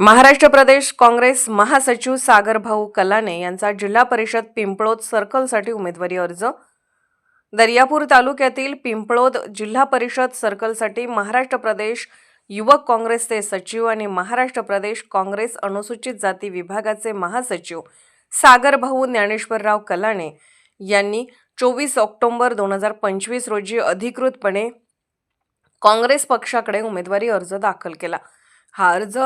महाराष्ट्र प्रदेश काँग्रेस महासचिव सागरभाऊ कलाने यांचा जिल्हा परिषद पिंपळोद सर्कलसाठी उमेदवारी अर्ज. दर्यापूर तालुक्यातील पिंपळोद जिल्हा परिषद सर्कलसाठी महाराष्ट्र प्रदेश युवक काँग्रेसचे सचिव आणि महाराष्ट्र प्रदेश काँग्रेस अनुसूचित जाती विभागाचे महासचिव सागरभाऊ ज्ञानेश्वरराव कलाने यांनी चोवीस ऑक्टोंबर दोन हजार पंचवीस रोजी अधिकृतपणे काँग्रेस पक्षाकडे उमेदवारी अर्ज दाखल केला. हा अर्ज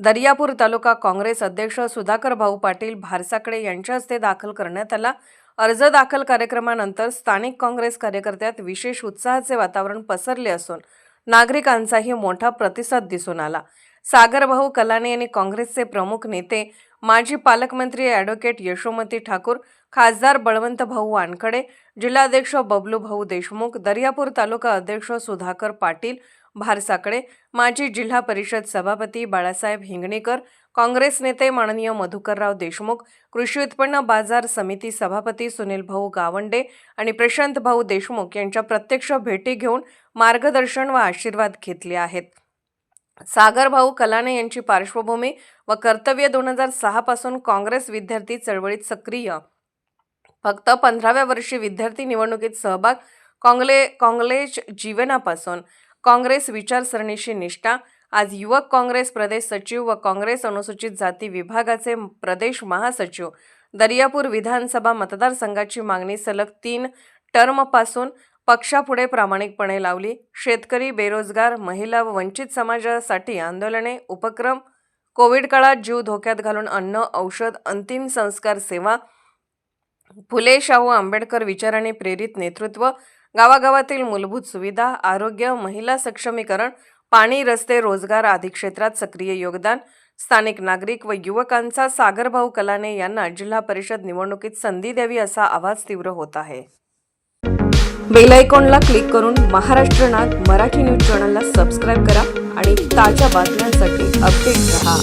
दर्यापूर तालुका काँग्रेस अध्यक्ष सुधाकर भाऊ पाटील भारसाकडे यांच्या हस्ते दाखल करण्यात आला. अर्ज दाखल कार्यक्रमानंतर स्थानिक काँग्रेस कार्यकर्त्यात विशेष उत्साहाचे वातावरण पसरले असून नागरिकांचाही मोठा प्रतिसाद दिसून आला. सागरभाऊ कलाने यांनी काँग्रेसचे प्रमुख नेते माजी पालकमंत्री ॲडव्होकेट यशोमती ठाकूर खासदार बळवंत भाऊ वानखडे जिल्हाध्यक्ष बबलू भाऊ देशमुख दर्यापूर तालुका अध्यक्ष सुधाकर पाटील भारसाकडे माजी जिल्हा परिषद सभापती बाळासाहेब हिंगणेकर काँग्रेस नेते माननीय मधुकरराव देशमुख कृषी उत्पन्न बाजार समिती सभापती सुनील भाऊ गावंडे आणि प्रशांत भाऊ देशमुख यांच्या प्रत्यक्ष भेटी घेऊन मार्गदर्शन व आशीर्वाद घेतले आहेत. सागरभाऊ कलाने यांची पार्श्वभूमी व कर्तव्य दोन हजार सहा पासून काँग्रेस विद्यार्थी चळवळीत सक्रिय. फक्त पंधराव्या वर्षी विद्यार्थी निवडणुकीत सहभाग काँग्ले काँग्रेस जीवनापासून काँग्रेस विचारसरणीशी निष्ठा. आज युवक काँग्रेस प्रदेश सचिव व काँग्रेस अनुसूचित जाती विभागाचे प्रदेश महासचिव. दर्यापूर विधानसभा मतदारसंघाची मागणी सलग तीन टर्मपासून पक्षापुढे प्रामाणिकपणे लावली. शेतकरी बेरोजगार महिला व वंचित समाजासाठी आंदोलने उपक्रम कोविड काळात जीव धोक्यात घालून अन्न औषध अंतिम संस्कार सेवा. फुले शाहू आंबेडकर विचाराने प्रेरित नेतृत्व गावागावातील मूलभूत सुविधा आरोग्य महिला सक्षमीकरण पाणी रस्ते रोजगार आदी क्षेत्रात सक्रिय योगदान स्थानिक नागरिक व युवकांचा सागरभाऊ कलाने यांना जिल्हा परिषद निवडणुकीत संधी द्यावी असा आवाज तीव्र होत आहे. बेलायकॉनला क्लिक करून महाराष्ट्र नाग मराठी न्यूज चॅनलला सबस्क्राईब करा आणि ताज्या बातम्यांसाठी अपडेट रहा.